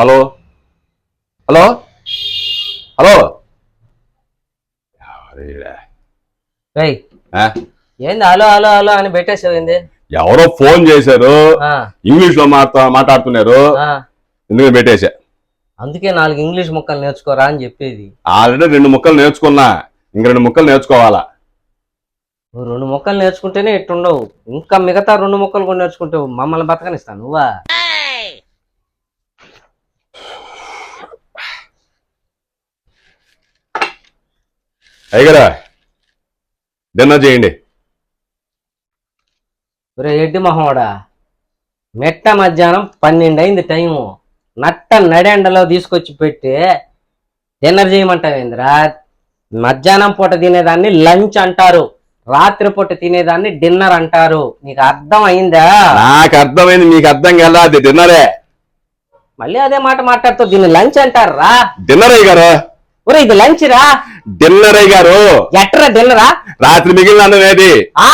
Hello? Hello? Hello? రేయ్? ఏంది hello hello hello అని పెట్టేసావు ఏంది ఎవరో ఫోన్ చేశారు. ఆ, ఇంగ్లీష్లో మాట్లా మాట్లాడుతున్నారు. ఆ. ఎందుకు పెట్టేశా? అందుకే నాలుగు ఇంగ్లీష్ ముక్కలు నేర్చుకోరా అని చెప్పేది. ఆల్రెడీ రెండు ముక్కలు నేర్చుకున్నా. ఇంక రెండు ముక్కలు నేర్చుకోవాలా? నువ్వు రెండు ముక్కలు నేర్చుకుంటేనే ఇట్టుండవు. ఇంకా మిగతా రెండు ముక్కలు కూడా నేర్చుకుంటావు మమ్మల్ని బతకనిస్తాను నువ్వా? అయ్యగారా డిన్నర్ చేయండి. ఒరే ఎడ్డి మొహోడా మెట్ట మధ్యాహ్నం పన్నెండు అయింది టైము. నట్ట నడెండలో తీసుకొచ్చి పెట్టి డిన్నర్ చేయమంటావేంద్రా? మధ్యాహ్నం పూట తినేదాన్ని లంచ్ అంటారు. రాత్రి పూట తినేదాన్ని డిన్నర్ అంటారు. నీకు అర్థం అయిందా నాకు అర్థమైంది మీకు అర్థం కదా అది డిన్నరే. మళ్ళీ అదే మాట మాట్లాడుతూ దీన్ని లంచ్ అంటారు? రా డిన్నర్ అయ్యగారు ఒరే ఇది లంచ్ రా డిన్నర్ అయ్యగారు ఎట్రా డిన్నరా? రాత్రి మిగిలిన అన్నం ఏది? ఆ